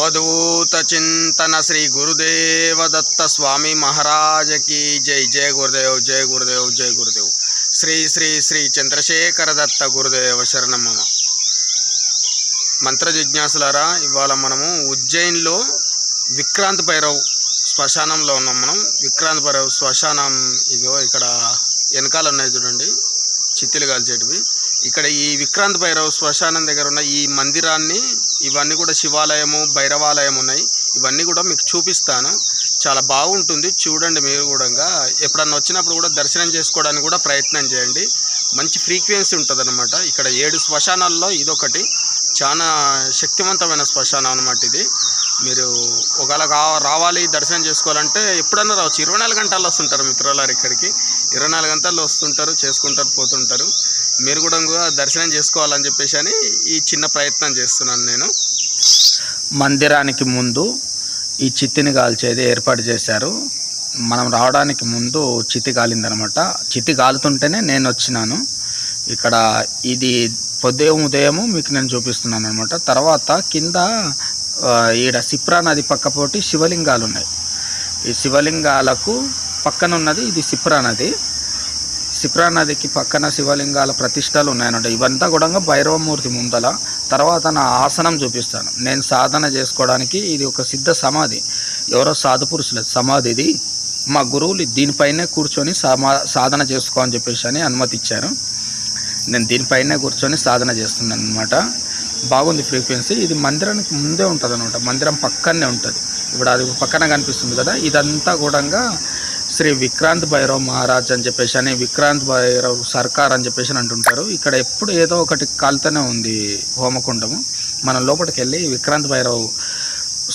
అవధూత చింతన శ్రీ గురుదేవ దత్త స్వామి మహారాజకి జై జయ గురుదేవ్ జయ గురుదేవ్ జయ గురుదేవ్ శ్రీ శ్రీ శ్రీ చంద్రశేఖర దత్త గురుదేవ శరణమ్మ మంత్ర జిజ్ఞాసులారా ఇవాళ మనము ఉజ్జయిన్లో విక్రాంత్ భైరవ్ శ్మశానంలో ఉన్నాం మనం. విక్రాంత్ భైరవ్ శ్మశానం ఇగో ఇక్కడ వెనకాల ఉన్నాయి చూడండి చిత్తులు కాల్చేటివి. ఇక్కడ ఈ విక్రాంత్ భైరవ్ శ్మశానం దగ్గర ఉన్న ఈ మందిరాన్ని ఇవన్నీ కూడా శివాలయము భైరవాలయం ఉన్నాయి. ఇవన్నీ కూడా మీకు చూపిస్తాను. చాలా బాగుంటుంది. చూడండి మీరు కూడా ఎప్పుడన్నా వచ్చినప్పుడు కూడా దర్శనం చేసుకోవడానికి కూడా ప్రయత్నం చేయండి. మంచి ఫ్రీక్వెన్సీ ఉంటుంది అనమాట ఇక్కడ ఏడు శ్మశానాల్లో ఇదొకటి. చాలా శక్తివంతమైన శ్మశానం అనమాట ఇది. మీరు ఒకవేళ రావాలి దర్శనం చేసుకోవాలంటే ఎప్పుడన్నా రావచ్చు. ఇరవై నాలుగు గంటల్లో వస్తుంటారు మిత్రులారు ఇక్కడికి. ఇరవై నాలుగు గంటల్లో వస్తుంటారు చేసుకుంటారు పోతుంటారు. మీరు కూడా దర్శనం చేసుకోవాలని చెప్పేసి అని ఈ చిన్న ప్రయత్నం చేస్తున్నాను నేను. మందిరానికి ముందు ఈ చిత్తిని కాల్చేది ఏర్పాటు చేశారు. మనం రావడానికి ముందు చితి కాలిందనమాట. చిత్తి కాలుతుంటేనే నేను వచ్చినాను. ఇక్కడ ఇది పొద్దుయం ఉదయము మీకు నేను చూపిస్తున్నాను అనమాట తర్వాత కింద ఈడ సిప్రా నది పక్కపోటి శివలింగాలు ఉన్నాయి. ఈ శివలింగాలకు పక్కన ఉన్నది ఇది సిప్రా నది. సిప్రా నదికి పక్కన శివలింగాల ప్రతిష్టలు ఉన్నాయన్నమాట. ఇవంతా కూడా భైరవమూర్తి ముందల తర్వాత నా ఆసనం చూపిస్తాను. నేను సాధన చేసుకోవడానికి ఇది ఒక సిద్ధ సమాధి. ఎవరో సాధు పురుషుల సమాధి ఇది. మా గురువులు దీనిపైనే కూర్చొని సమా సాధన చేసుకో అని చెప్పేసి అని అనుమతి ఇచ్చారు. నేను దీనిపైనే కూర్చొని సాధన చేస్తున్నాను అనమాట బాగుంది ఫ్రీక్వెన్సీ. ఇది మందిరానికి ముందే ఉంటుంది అనమాట మందిరం పక్కనే ఉంటుంది. ఇప్పుడు అది పక్కన కనిపిస్తుంది కదా ఇదంతా కూడా శ్రీ విక్రాంత్ భైరవ్ మహారాజ్ అని చెప్పేసి అని విక్రాంత్ భైరవ్ సర్కార్ అని చెప్పేసి అని అంటుంటారు. ఇక్కడ ఎప్పుడు ఏదో ఒకటి కాలుతూనే ఉంది హోమకుండము. మనం లోపలికి వెళ్ళి విక్రాంత్ భైరవ్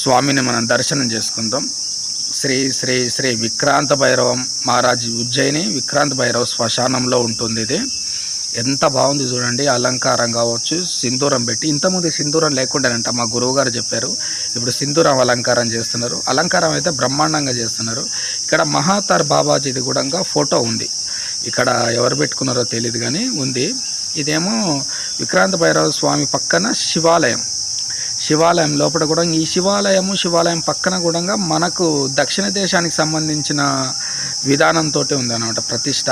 స్వామిని మనం దర్శనం చేసుకుందాం. శ్రీ శ్రీ శ్రీ విక్రాంత భైరవం మహారాజ్ ఉజ్జయిని విక్రాంత్ భైరవ్ శ్మశానంలో ఉంటుంది ఇది. ఎంత బాగుంది చూడండి అలంకారం కావచ్చు సింధూరం పెట్టి. ఇంతకుముందు సింధూరం లేకుండానంట మా గురువు గారు చెప్పారు. ఇప్పుడు సింధూరం అలంకారం చేస్తున్నారు. అలంకారం అయితే బ్రహ్మాండంగా చేస్తున్నారు. ఇక్కడ మహాతార్ బాబాజీది కూడా ఫోటో ఉంది. ఇక్కడ ఎవరు పెట్టుకున్నారో తెలియదు కానీ ఉంది. ఇదేమో విక్రాంత భైరవ స్వామి పక్కన శివాలయం. శివాలయం లోపల కూడా ఈ శివాలయము శివాలయం పక్కన కూడా మనకు దక్షిణ దేశానికి సంబంధించిన విధానంతో ఉందన్నమాట ప్రతిష్ట.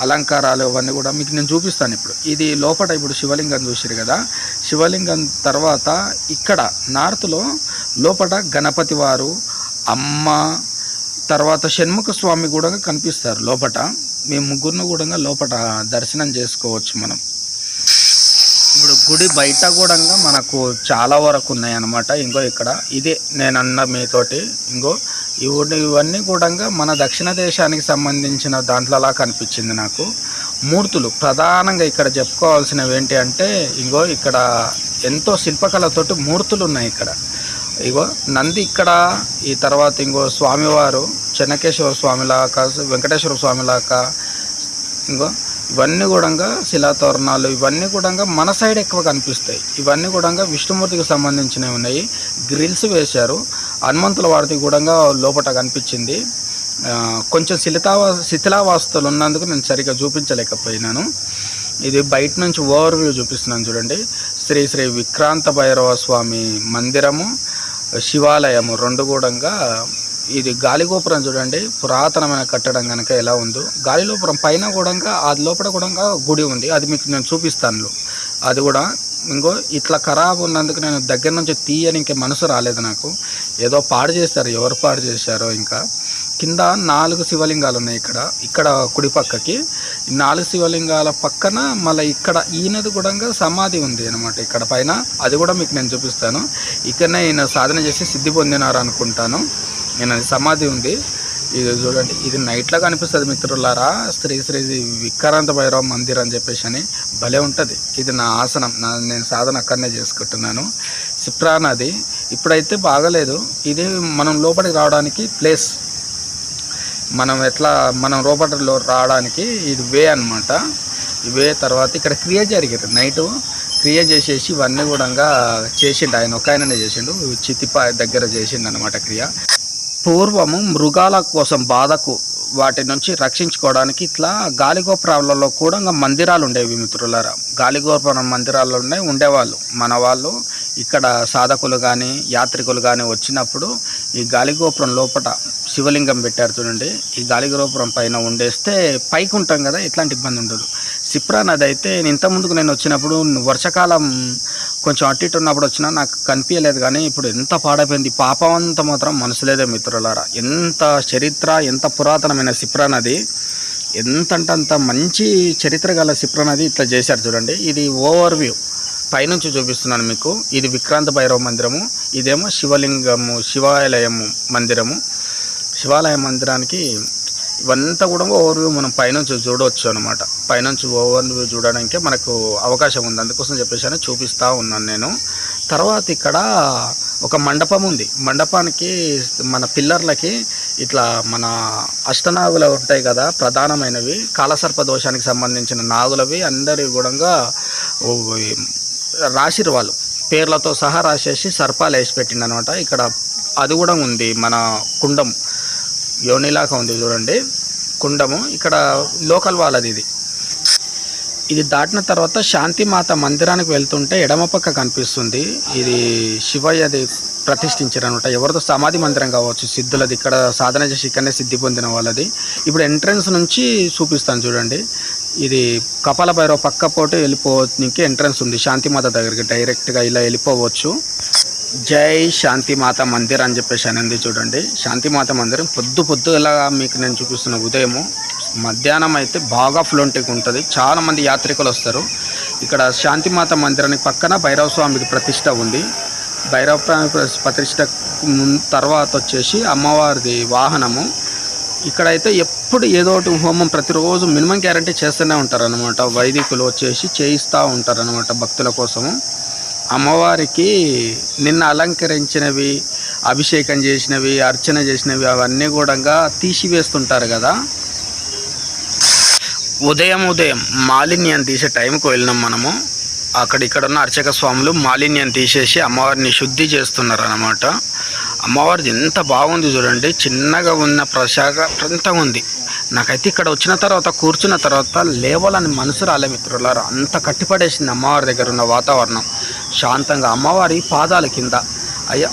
అలంకారాలు అవన్నీ కూడా మీకు నేను చూపిస్తాను ఇప్పుడు. ఇది లోపల ఇప్పుడు శివలింగం చూసారు కదా. శివలింగం తర్వాత ఇక్కడ నార్త్లో లోపల గణపతి వారు అమ్మ తర్వాత షణ్ముఖ స్వామి కూడా కనిపిస్తారు లోపట. మేము ముగ్గురిని కూడా లోపల దర్శనం చేసుకోవచ్చు మనం. ఇప్పుడు గుడి బయట కూడా మనకు చాలా వరకు ఉన్నాయన్నమాట. ఇంకో ఇక్కడ ఇదే నేను అన్న మీతోటి ఇంకో ఇవి ఇవన్నీ కూడా మన దక్షిణ దేశానికి సంబంధించిన దాంట్లోలా కనిపించింది నాకు. మూర్తులు ప్రధానంగా ఇక్కడ చెప్పుకోవాల్సినవి ఏంటి అంటే ఇగో ఇక్కడ ఎంతో శిల్పకళతోటి మూర్తులు ఉన్నాయి ఇక్కడ. ఇగో నంది ఇక్కడ ఈ తర్వాత ఇంకో స్వామివారు చెన్నకేశ్వర స్వామిలాక వెంకటేశ్వర స్వామిలాక ఇంకో ఇవన్నీ కూడా శిలాతోరణాలు ఇవన్నీ కూడా మన సైడ్ ఎక్కువ కనిపిస్తాయి. ఇవన్నీ కూడా విష్ణుమూర్తికి సంబంధించినవి ఉన్నాయి. గ్రిల్స్ వేశారు. హనుమంతుల వారిది కూడా లోపల కనిపించింది. కొంచెం శిథిలావా శిథిలావాస్తులు ఉన్నందుకు నేను సరిగ్గా చూపించలేకపోయినాను. ఇది బయట నుంచి ఓవర్ వ్యూ చూపిస్తున్నాను చూడండి. శ్రీ శ్రీ విక్రాంత భైరవ స్వామి మందిరము శివాలయము రెండు కూడా ఇది గాలిగోపురం చూడండి. పురాతనమైన కట్టడం కనుక ఎలా ఉందో. గాలిగోపురం పైన కూడా అది లోపల కూడా గుడి ఉంది. అది మీకు నేను చూపిస్తాను. అది కూడా ఇంకో ఇట్లా ఖరాబ్ ఉన్నందుకు నేను దగ్గర నుంచి తీయని ఇంకా మనసు రాలేదు నాకు. ఏదో పాడు చేశారు ఎవరు పాడు చేశారో ఇంకా. కింద నాలుగు శివలింగాలు ఉన్నాయి ఇక్కడ. ఇక్కడ కుడి పక్కకి. నాలుగు శివలింగాల పక్కన మళ్ళీ ఇక్కడ ఈయనది కూడా సమాధి ఉంది అనమాట ఇక్కడ పైన అది కూడా మీకు నేను చూపిస్తాను. ఇక్కడనే ఈయన సాధన చేసి సిద్ధి పొందినారు అనుకుంటాను. ఈయన సమాధి ఉంది. ఇది చూడండి. ఇది నైట్లో కనిపిస్తుంది మిత్రులారా. శ్రీ శ్రీ విక్రాంత భైరవ మందిర్ అని చెప్పేసి అని భలే ఉంటుంది. ఇది నా ఆసనం. నా నేను సాధన అక్కడనే చేసుకుంటున్నాను. సిప్రా నది. ఇప్పుడైతే బాగలేదు. ఇది మనం లోపలికి రావడానికి ప్లేస్ మనం ఎట్లా మనం లోపలిలో రావడానికి ఇది వే అనమాట ఈ వే తర్వాత ఇక్కడ క్రియ జరిగింది. నైటు క్రియ చేసేసి ఇవన్నీ కూడా చేసిండు. ఆయన ఒక ఆయననే చేసిండు. చితిపా దగ్గర చేసిండు అనమాట క్రియ. పూర్వము మృగాల కోసం బాధకు వాటి నుంచి రక్షించుకోవడానికి ఇట్లా గాలిగోపురాలలో కూడా ఇంకా మందిరాలు ఉండేవి మిత్రులారా. గాలిగోపురం మందిరాలు ఉండేవాళ్ళు. మన వాళ్ళు ఇక్కడ సాధకులు కానీ యాత్రికులు కానీ వచ్చినప్పుడు ఈ గాలిగోపురం లోపట శివలింగం పెట్టారు చూడండి. ఈ గాలిగోపురం పైన ఉండేస్తే పైకి ఉంటాం కదా ఎట్లాంటి ఇబ్బంది ఉండదు. సిప్రా నది అయితే నేను ముందుకు నేను వచ్చినప్పుడు వర్షాకాలం కొంచెం అటు ఇటు ఉన్నప్పుడు వచ్చినా నాకు కనిపించలేదు కానీ ఇప్పుడు ఎంత పాడైపోయింది. పాపం అంతా మాత్రం మనసులేదే మిత్రులారా. ఎంత చరిత్ర ఎంత పురాతనమైన సిప్రా నది ఎంత అంటే అంత మంచి చరిత్ర గల సిప్రా నది ఇట్లా చేశారు చూడండి. ఇది ఓవర్ వ్యూ పైనుంచి చూపిస్తున్నాను మీకు. ఇది విక్రాంత భైరవ మందిరము. ఇదేమో శివలింగము శివాలయము మందిరము. శివాలయ మందిరానికి ఇవంతా కూడా ఓవర్వ్యూ మనం పైనుంచి చూడవచ్చు అనమాట పైనుంచి ఓవర్వ్యూ చూడడానికి మనకు అవకాశం ఉంది. అందుకోసం చెప్పేసి చూపిస్తూ ఉన్నాను నేను. తర్వాత ఇక్కడ ఒక మండపం ఉంది. మండపానికి మన పిల్లర్లకి ఇట్లా మన అష్టనాగులు ఉంటాయి కదా ప్రధానమైనవి. కాలసర్ప దోషానికి సంబంధించిన నాగులవి అందరి కూడా రాసిరు వాళ్ళు. పేర్లతో సహా రాసేసి సర్పాలు వేసి పెట్టిండనమాట ఇక్కడ అది కూడా ఉంది మన కుండం. యోనిలాగా ఉంది చూడండి కుండము. ఇక్కడ లోకల్ వాళ్ళది ఇది. ఇది దాటిన తర్వాత శాంతిమాత మందిరానికి వెళ్తుంటే ఎడమ పక్క కనిపిస్తుంది. ఇది శివయ్యది ప్రతిష్ఠించారనమాట ఎవరితో సమాధి మందిరం కావచ్చు సిద్ధులది. ఇక్కడ సాధన చేసి ఇక్కడనే సిద్ధి పొందిన వాళ్ళది. ఇప్పుడు ఎంట్రన్స్ నుంచి చూపిస్తాను చూడండి. ఇది కపాల భైరవ పక్క పోటీ వెళ్ళిపోవడానికి ఎంట్రన్స్ ఉంది. శాంతిమాత దగ్గరికి డైరెక్ట్గా ఇలా వెళ్ళిపోవచ్చు. జై శాంతిమాత మందిర్ అని చెప్పేసి అనేది చూడండి. శాంతిమాత మందిరం పొద్దు పొద్దులా మీకు నేను చూపిస్తున్న ఉదయము. మధ్యాహ్నం అయితే బాగా ఫ్లోంటింగ్ ఉంటుంది. చాలామంది యాత్రికులు వస్తారు. ఇక్కడ శాంతిమాత మందిరానికి పక్కన భైరవ స్వామికి ప్రతిష్ట ఉంది. భైరవ స్వామి ప్రతిష్ట తర్వాత వచ్చేసి అమ్మవారిది వాహనము. ఇక్కడైతే ఎప్పుడు ఏదో ఒకటి హోమం ప్రతిరోజు మినిమం గ్యారంటీ చేస్తూనే ఉంటారనమాట వైదికులు వచ్చేసి చేయిస్తూ ఉంటారనమాట భక్తుల కోసము. అమ్మవారికి నిన్న అలంకరించినవి అభిషేకం చేసినవి అర్చన చేసినవి అవన్నీ కూడా తీసివేస్తుంటారు కదా. ఉదయం ఉదయం మాలిన్యం తీసే టైంకి వెళ్ళినాం మనము. అక్కడ ఇక్కడ ఉన్న అర్చక స్వాములు మాలిన్యం తీసేసి అమ్మవారిని శుద్ధి చేస్తున్నారు అనమాట అమ్మవారిది ఎంత బాగుంది చూడండి. చిన్నగా ఉన్న ప్రశాఖ ప్రశాంతంగా ఉంది. నాకైతే ఇక్కడ వచ్చిన తర్వాత కూర్చున్న తర్వాత లేవాలని మనసు రాలే మిత్రులారా. అంత కట్టిపడేసింది అమ్మవారి దగ్గర ఉన్న వాతావరణం. శాంతంగా అమ్మవారి పాదాల కింద.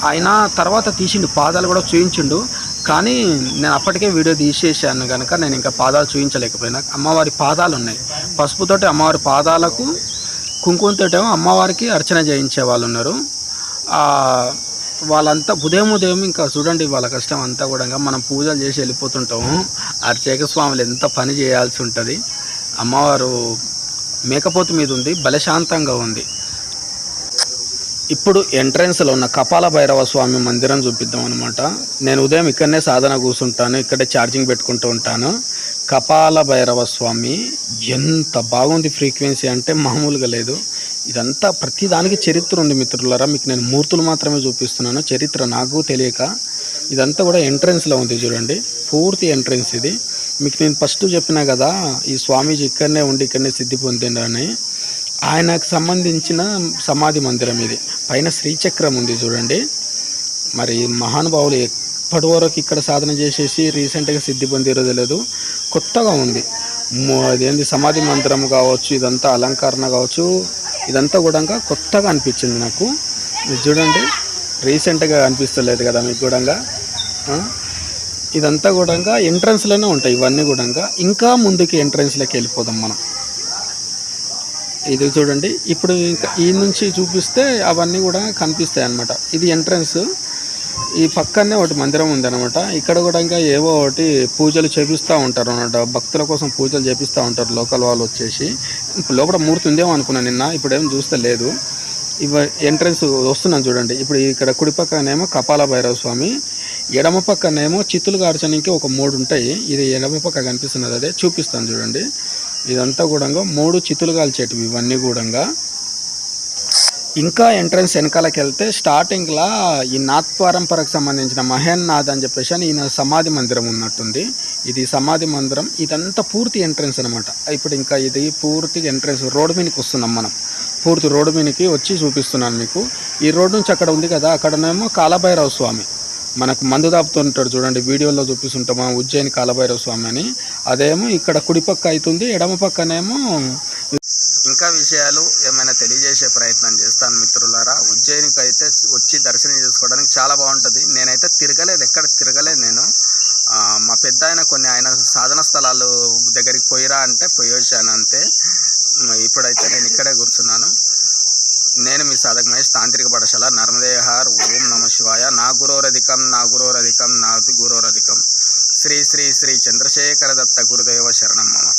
ఆయన తర్వాత తీసిండు పాదాలు కూడా చూయించిండు. కానీ నేను అప్పటికే వీడియో తీసేసాను కనుక నేను ఇంకా పాదాలు చూపించలేకపోయినా అమ్మవారి పాదాలు ఉన్నాయి. పసుపుతోటి అమ్మవారి పాదాలకు కుంకుమతోటేమో అమ్మవారికి అర్చన చేయించే వాళ్ళు ఉన్నారు. వాళ్ళంతా ఉదయం ఉదయం ఇంకా చూడండి వాళ్ళ కష్టం అంతా కూడా మనం పూజలు చేసి వెళ్ళిపోతుంటాము. అర్చక స్వాములు ఎంత పని చేయాల్సి ఉంటుంది. అమ్మవారు మేకపోతు మీద ఉంది బలశాంతంగా ఉంది. ఇప్పుడు ఎంట్రన్స్లో ఉన్న కపాల భైరవ స్వామి మందిరం చూపిద్దాం అనమాట నేను ఉదయం ఇక్కడనే సాధన కూర్చుంటాను ఇక్కడే ఛార్జింగ్ పెట్టుకుంటూ ఉంటాను. కపాల భైరవ స్వామి ఎంత బాగుంది ఫ్రీక్వెన్సీ అంటే మామూలుగా లేదు. ఇదంతా ప్రతిదానికి చరిత్ర ఉంది మిత్రులరా మీకు నేను మూర్తులు మాత్రమే చూపిస్తున్నాను చరిత్ర నాకు తెలియక. ఇదంతా కూడా ఎంట్రన్స్లో ఉంది చూడండి పూర్తి ఎంట్రన్స్ ఇది. మీకు నేను ఫస్ట్ చెప్పినా కదా ఈ స్వామీజీ ఇక్కడనే ఉండి ఇక్కడనే సిద్ధి పొందిండని ఆయనకు సంబంధించిన సమాధి మందిరం ఇది. పైన శ్రీచక్రం ఉంది చూడండి. మరి మహానుభావులు ఎప్పటి వరకు ఇక్కడ సాధన చేసేసి రీసెంట్గా సిద్ధి పొందిరో తెలియదు కొత్తగా ఉంది. అదేంటి అదేంది? సమాధి మందిరం కావచ్చు ఇదంతా అలంకరణ కావచ్చు ఇదంతా కూడా కొత్తగా అనిపించింది నాకు. ఇది చూడండి. రీసెంట్గా అనిపిస్తలేదు కదా మీకు కూడా ఇదంతా కూడా ఎంట్రన్స్లోనే ఉంటాయి ఇవన్నీ కూడా ఇంకా. ముందుకి ఎంట్రన్స్లోకి వెళ్ళిపోదాం మనం. ఇది చూడండి. ఇప్పుడు ఇంకా ఈ నుంచి చూపిస్తే అవన్నీ కూడా కనిపిస్తాయి అనమాట ఇది ఎంట్రన్స్. ఈ పక్కనే ఒకటి మందిరం ఉందన్నమాట. ఇక్కడ కూడా ఇంకా ఏవో ఒకటి పూజలు చేపిస్తూ ఉంటారు అనమాట భక్తుల కోసం పూజలు చేపిస్తూ ఉంటారు లోకల్ వాళ్ళు వచ్చేసి. ఇప్పుడు లోపల మూర్తి ఉందేమో అనుకున్నాను నిన్న. ఇప్పుడు ఏం చూస్తే లేదు. ఇవ ఎంట్రన్స్ వస్తున్నాను చూడండి. ఇప్పుడు ఇక్కడ కుడి పక్కనేమో కపాల భైరవ స్వామి. ఎడమ పక్కనేమో చిత్తులు గార్చడానికి ఒక మూడు ఉంటాయి. ఇది ఎడమ పక్క కనిపిస్తున్నది అదే. చూపిస్తాను చూడండి. ఇదంతా కూడా మూడు చితులు కాల్చేటివి ఇవన్నీ కూడా ఇంకా ఎంట్రన్స్ వెనకాలకి వెళ్తే స్టార్టింగ్లా ఈ నాథ్ పరంపరకు సంబంధించిన మహేన్ నాథ్ అని చెప్పేసి అని ఈయన సమాధి మందిరం ఉన్నట్టుంది. ఇది సమాధి మందిరం. ఇదంతా పూర్తి ఎంట్రన్స్ అనమాట ఇప్పుడు ఇంకా ఇది పూర్తి ఎంట్రన్స్ రోడ్డు మీదకి వస్తున్నాం మనం. పూర్తి రోడ్డు మీదకి వచ్చి చూపిస్తున్నాను మీకు. ఈ రోడ్డు నుంచి అక్కడ ఉంది కదా అక్కడనేమో కాలభైరవ స్వామి. మనకు మందు దాపుతుంటాడు చూడండి వీడియోలో చూపిస్తుంటామా ఉజ్జయిని కాలభైరవ స్వామి అని. అదేమో ఇక్కడ కుడిపక్క అవుతుంది ఎడమ పక్కనేమో ఇంకా విషయాలు ఏమైనా తెలియజేసే ప్రయత్నం చేస్తాను మిత్రులారా. ఉజ్జయినికి అయితే వచ్చి దర్శనం చేసుకోవడానికి చాలా బాగుంటుంది. నేనైతే తిరగలేదు ఎక్కడ తిరగలేదు నేను. మా పెద్ద ఆయన కొన్ని ఆయన సాధన స్థలాలు దగ్గరికి పోయిరా అంటే పోయి వచ్చాను అంతే ఇప్పుడైతే నేను ఇక్కడే కూర్చున్నాను. నేను మీ సాధక మహేష్ తాంత్రిక పాఠశాల నర్మదేహార్. ఓం నమ శివాయ. నా గురోరధికం నా గురోరధికం నా గురోరధికం. శ్రీ శ్రీ శ్రీ చంద్రశేఖర దత్త గురుదేవ శరణం మమ.